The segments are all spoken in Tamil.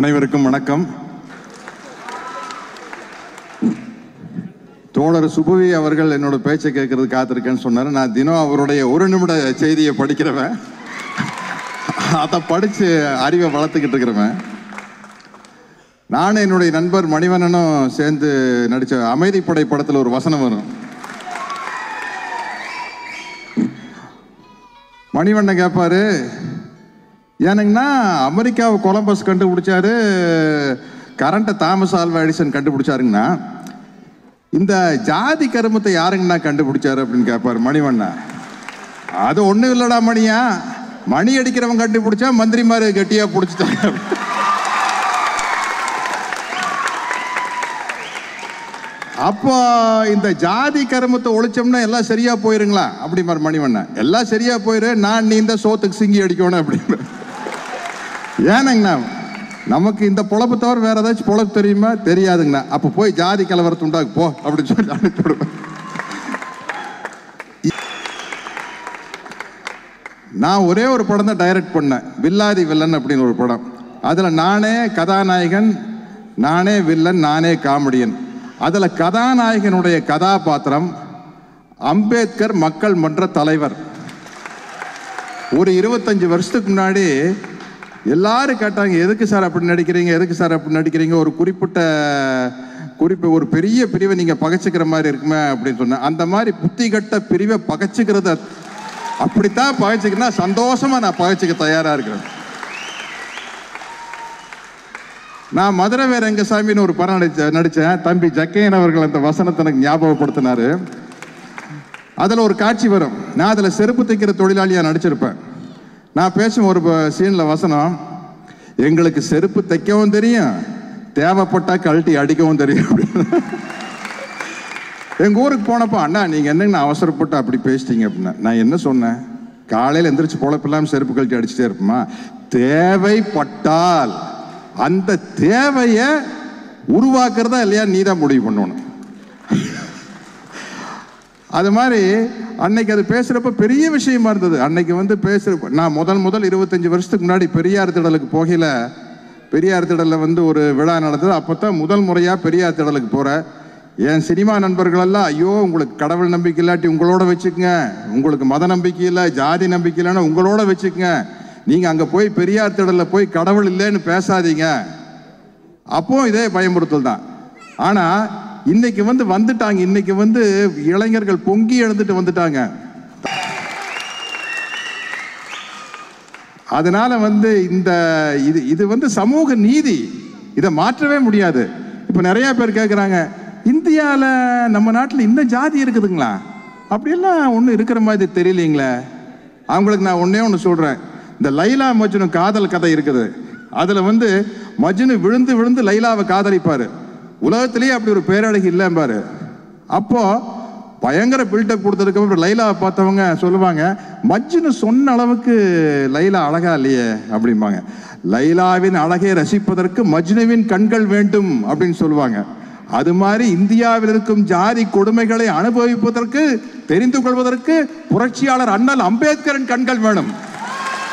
அனைவருக்கும் வணக்கம். தோழர் சுபவி அவர்கள் என்னோட பேச்சை கேட்கறது காத்திருக்கேன்னு சொன்னார். நான் தினம் அவருடைய ஒரு நிமிட செய்தியை படிக்கிறவன். அதை படித்து அறிவை வளர்த்துக்கிட்டு இருக்கிறவன். நானும் என்னுடைய நண்பர் மணிவண்ணனும் சேர்ந்து நடித்த அமைதிப்படை படத்தில் ஒரு வசனம் வரும். மணிவண்ணன் கேட்பாரு ஏனுங்கண்ணா அமெரிக்காவை கொலம்பஸ் கண்டுபிடிச்சாரு கரண்ட்டை தாமஸ் ஆல்வா எடிசன் கண்டுபிடிச்சாருங்கண்ணா. இந்த ஜாதி கருமத்தை யாருங்கண்ணா கண்டுபிடிச்சாரு அப்படின்னு கேட்பாரு மணிவண்ணா. அது ஒன்றும் இல்லைடா மணியா. மணி அடிக்கிறவன் கண்டுபிடிச்சா மந்திரிமாரு கெட்டியாக பிடிச்சிட்டாங்க அப்போ இந்த ஜாதி கருமத்தை ஒழிச்சோம்னா எல்லாம் சரியா போயிருங்களா? அப்படி மாதிரி மணிவண்ணன் எல்லாம் சரியா போயிரு. நான் நீ இந்த சோத்துக்கு சிங்கி அடிக்கணும் அப்படின்னு ஏனங்கண்ணா நமக்கு இந்த பொழப்பு தவிர வேற ஏதாச்சும் பொழப்பு தெரியுமா? தெரியாதுங்கண்ணா. அப்போ போய் ஜாதி கலவரத்து உண்டாக்கு போ அப்படின்னு சொல்லி அனுப்பிவிடுவேன். நான் ஒரே ஒரு படம் தான் டைரக்ட் பண்ணேன். வில்லாதி வில்லன் அப்படின்னு ஒரு படம். அதில் நானே கதாநாயகன் நானே வில்லன் நானே காமெடியன். அதில் கதாநாயகனுடைய கதாபாத்திரம் அம்பேத்கர் மக்கள் மன்ற தலைவர். ஒரு இருபத்தஞ்சு வருஷத்துக்கு முன்னாடி எல்லாரும் கேட்டாங்க எதுக்கு சார் அப்படி நடிக்கிறீங்க? எதுக்கு சார் அப்படி நடிக்கிறீங்க? ஒரு குறிப்பிட்ட குறிப்பு ஒரு பெரிய பிரிவை நீங்கள் பகைச்சிக்கிற மாதிரி இருக்குமே அப்படின்னு சொன்னேன். அந்த மாதிரி புத்தி கட்ட பிரிவை பகைச்சிக்கிறத அப்படித்தான் பகைச்சுக்கினா சந்தோஷமாக நான் பகைச்சிக்க தயாராக இருக்கிறேன். நான் மதுரை வேற ரங்கசாமின்னு ஒரு படம் நடிச்ச நடித்தேன் தம்பி ஜக்கையன் அவர்கள் அந்த வசனத்தை எனக்கு ஞாபகப்படுத்தினார். அதில் ஒரு காட்சி வரும். நான் அதில் செருப்பு தைக்கிற தொழிலாளியாக நடிச்சிருப்பேன். நான் பேசும் ஒரு சீனில் வசனம் எங்களுக்கு செருப்பு தைக்கவும் தெரியும் தேவைப்பட்டா கழட்டி அடிக்கவும் தெரியும் அப்படின்னு. எங்கள் ஊருக்கு போனப்போ அண்ணா நீங்கள் என்னங்க அவசரப்பட்டு அப்படி பேசிட்டீங்க? அப்படின்னா. நான் என்ன சொன்னேன்? காலையில் எந்திரிச்சு பொழப்பில்லாமல் செருப்பு கழட்டி அடிச்சுட்டே இருப்போமா? தேவைப்பட்டால் அந்த தேவையை உருவாக்குறதா இல்லையா நீ தான் முடிவு பண்ணணும். அது மாதிரி அன்னைக்கு அது பேசுகிறப்ப பெரிய விஷயமா இருந்தது. அன்னைக்கு வந்து பேசுகிற நான் முதல் முதல் இருபத்தஞ்சி வருஷத்துக்கு முன்னாடி பெரியார் திடலுக்கு போகையில பெரியார் திடலில் வந்து ஒரு விழா நடந்தது. அப்போ தான் முதல் முறையாக பெரியார் திடலுக்கு போகிறேன் என் சினிமா நண்பர்களெல்லாம் ஐயோ உங்களுக்கு கடவுள் நம்பிக்கை இல்லாட்டி உங்களோட வச்சுக்கங்க. உங்களுக்கு மத நம்பிக்கை இல்லை ஜாதி நம்பிக்கை இல்லைன்னா உங்களோட வச்சுக்கங்க. நீங்கள் அங்கே போய் பெரியார் திடலில் போய் கடவுள் இல்லைன்னு பேசாதீங்க. அப்போ இதே பயமுறுத்தல் தான். ஆனால் இன்னைக்கு வந்து வந்துட்டாங்க. இன்னைக்கு வந்து இளைஞர்கள் பொங்கி எழுந்துட்டு வந்துட்டாங்க. அதனால வந்து இந்த இது இது வந்து சமூக நீதி. இதை மாற்றவே முடியாது. இப்போ நிறைய பேர் கேட்குறாங்க இந்தியாவில் நம்ம நாட்டில் இந்த ஜாதி இருக்குதுங்களா? அப்படியெல்லாம் ஒன்றும் இருக்கிற மாதிரி தெரியலீங்களே. அவங்களுக்கு நான் ஒன்றே ஒன்று சொல்கிறேன் இந்த லைலா மஜ்னு காதல் கதை இருக்குது. அதில் வந்து மஜ்னு விழுந்து விழுந்து லைலாவை காதலிப்பார். உலகத்திலேயே அப்படி ஒரு பேரழகி இல்லைம்பாரு. அப்போ பயங்கர பில்டப் கொடுத்ததுக்கு அப்புறம் லைலாவை பார்த்தவங்க சொல்லுவாங்க மஜ்னு சொன்ன அளவுக்கு லைலா அழகா இல்லையே அப்படிம்பாங்க. லைலாவின் அழகை ரசிப்பதற்கு மஜ்னுவின் கண்கள் வேண்டும் அப்படின்னு சொல்லுவாங்க. அது மாதிரி இந்தியாவில் இருக்கும் ஜாதி கொடுமைகளை அனுபவிப்பதற்கு தெரிந்து கொள்வதற்கு புரட்சியாளர் அண்ணல் அம்பேத்கரின் கண்கள் வேணும்.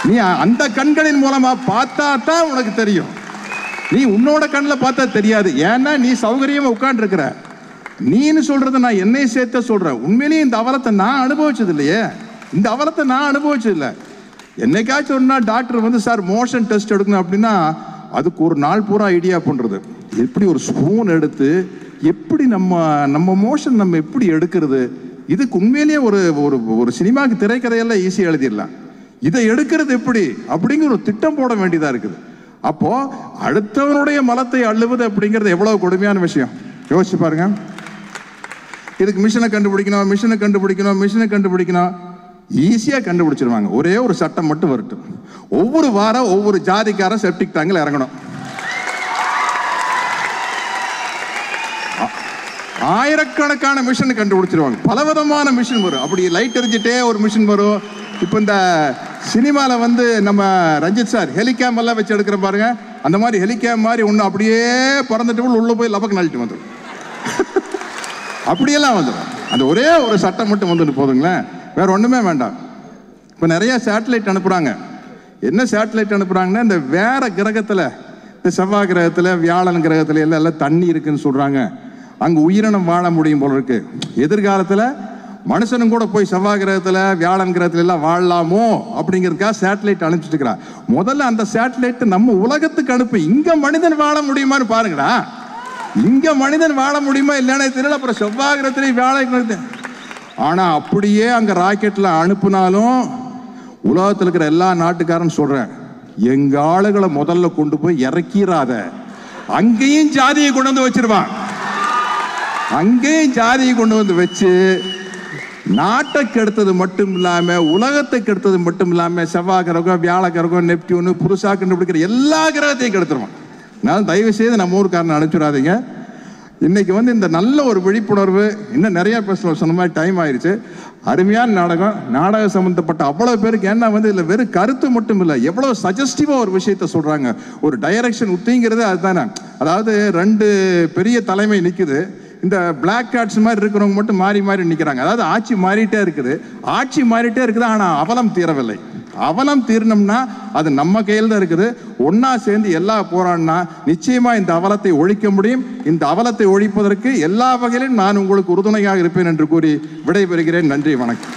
நீ அந்த கண்களின் மூலமா பார்த்தா தான் உனக்கு தெரியும். நீ உன்னோட கண்ணில் பார்த்தா தெரியாது. ஏன்னா நீ சௌகரியமாக உட்கார்ந்து நீன்னு சொல்கிறத நான் என்னை சேர்த்த சொல்கிறேன் உண்மையிலேயே இந்த அவலத்தை நான் அனுபவிச்சது இல்லையே இந்த அவலத்தை நான் அனுபவிச்சது இல்லை என்னைக்காச்சும் ஒன்றா டாக்டர் வந்து சார் மோஷன் டெஸ்ட் எடுக்கணும் அப்படின்னா அதுக்கு ஒரு நாள் பூரா ஐடியா பண்ணுறது எப்படி ஒரு ஸ்பூன் எடுத்து எப்படி நம்ம நம்ம மோஷன் நம்ம எப்படி எடுக்கிறது? இதுக்கு உண்மையிலேயே ஒரு ஒரு ஒரு சினிமாவுக்கு திரைக்கதையெல்லாம் ஈஸியாக எழுதிடலாம். இதை எடுக்கிறது எப்படி? அப்படிங்கிற ஒரு திட்டம் போட வேண்டியதாக இருக்குது. அப்போ அடுத்தவனுடைய மலத்தை அள்ளுவது அப்படிங்கிறது எவ்வளவு கொடுமையான விஷயம். யோசிச்சு பாருங்க. இதுக்கு மிஷினை கண்டுபிடிக்கணும் மிஷினை கண்டுபிடிக்கணும் மிஷினை கண்டுபிடிக்கணும். ஈஸியாக கண்டுபிடிச்சிருவாங்க. ஒரே ஒரு சட்டம் மட்டும் வரட்டும். ஒவ்வொரு வாரம் ஒவ்வொரு ஜாதிக்காரன் செப்டிக் டேங்கில் இறங்கணும். ஆயிரக்கணக்கான மிஷின் கண்டுபிடிச்சிருவாங்க. பலவிதமான மிஷின் வரும். அப்படி லைட் எரிஞ்சிட்டே ஒரு மிஷின் வரும். இப்போ இந்த சினிமாவில் வந்து நம்ம ரஞ்சித் சார் ஹெலிகேம் எல்லாம் வச்சு எடுக்கிற பாருங்க. அந்த மாதிரி ஹெலிகேம் மாதிரி ஒன்று அப்படியே பறந்துட்டு உள்ளே போய் லபக்கு நழிட்டு வந்துடும் அப்படியெல்லாம் வந்துடும் அந்த ஒரே ஒரு சட்டம் மட்டும் வந்துட்டு போதுங்களேன். வேற ஒன்றுமே வேண்டாம். இப்போ நிறைய சேட்டலைட் அனுப்புகிறாங்க என்ன சேட்டலைட் அனுப்புகிறாங்கன்னா இந்த வேற கிரகத்தில் இந்த செவ்வாய் கிரகத்தில் வியாழன் கிரகத்தில் எல்லாம் எல்லாம் தண்ணி இருக்குதுன்னு சொல்கிறாங்க அங்கே உயிரினம் வாழ முடியும் போல இருக்குது எதிர்காலத்தில் மனுஷனும் கூட போய் செவ்வாய் கிரகத்தில் வியாழன் கிரகத்துல எல்லாம் வாழலாமோ அப்படிங்கிறதுக்காக சேட்டலைட் அனுப்பிச்சிட்டு இருக்கிறான் முதல்ல அந்த சேட்டலைட் நம்ம உலகத்துக்கு அனுப்பு. இங்க மனிதன் வாழ முடியுமான்னு பாருங்கடா. இங்க மனிதன் வாழ முடியுமா இல்லைன்னு தெரியல. அப்புறம் செவ்வாய் கிரகத்திலேயும் வியாழன் கிரகத்திலே ஆனா அப்படியே அங்க ராக்கெட்ல அனுப்புனாலும் உலகத்தில் இருக்கிற எல்லா நாட்டுக்காரன் சொல்றேன் எங்க ஆளுகளை முதல்ல கொண்டு போய் இறக்கிறாத. அங்கேயும் ஜாதியை கொண்டு வந்து வச்சிருவான். அங்கேயும் ஜாதியை கொண்டு வந்து வச்சு நாட்டை கெடுத்தது மட்டும் இல்லாமல் உலகத்தை கெடுத்தது மட்டும் இல்லாமல் செவ்வாய் கிரகம் வியாழ கிரகம் நெப்டியூனு புருஷா கண்டுபிடிக்கிற எல்லா கிரகத்தையும் கெடுத்துருவோம் நான் தயவு செய்து நம்ம ஊருக்காரனை அனுப்பிச்சிடாதீங்க. இன்னைக்கு வந்து இந்த நல்ல ஒரு விழிப்புணர்வு இன்னும் நிறைய பேசலாம் சொன்ன மாதிரி டைம் ஆயிடுச்சு அருமையான நாடகம். நாடகம் சம்மந்தப்பட்ட அவ்வளோ பேருக்கு ஏன்னா வந்து இதில் வெறும் கருத்து மட்டும் இல்லை எவ்வளோ சஜஸ்டிவாக ஒரு விஷயத்த சொல்கிறாங்க ஒரு டைரக்ஷன் உத்திங்கிறது அதுதானே. அதாவது ரெண்டு பெரிய தலைமை நிற்குது இந்த பிளாக் கார்ட்ஸ் மாதிரி இருக்கிறவங்க மட்டும் மாறி மாறி நிற்கிறாங்க அதாவது ஆட்சி மாறிட்டே இருக்குது. ஆட்சி மாறிட்டே இருக்குது ஆனால் அவலம் தீரவில்லை. அவலம் தீரணும்னா அது நம்ம கையில் தான் இருக்குது. ஒன்னா சேர்ந்து எல்லா போராடினா நிச்சயமா இந்த அவலத்தை ஒழிக்க முடியும். இந்த அவலத்தை ஒழிப்பதற்கு எல்லா வகையிலும் நான் உங்களுக்கு உறுதுணையாக இருப்பேன் என்று கூறி விடைபெறுகிறேன். நன்றி வணக்கம்.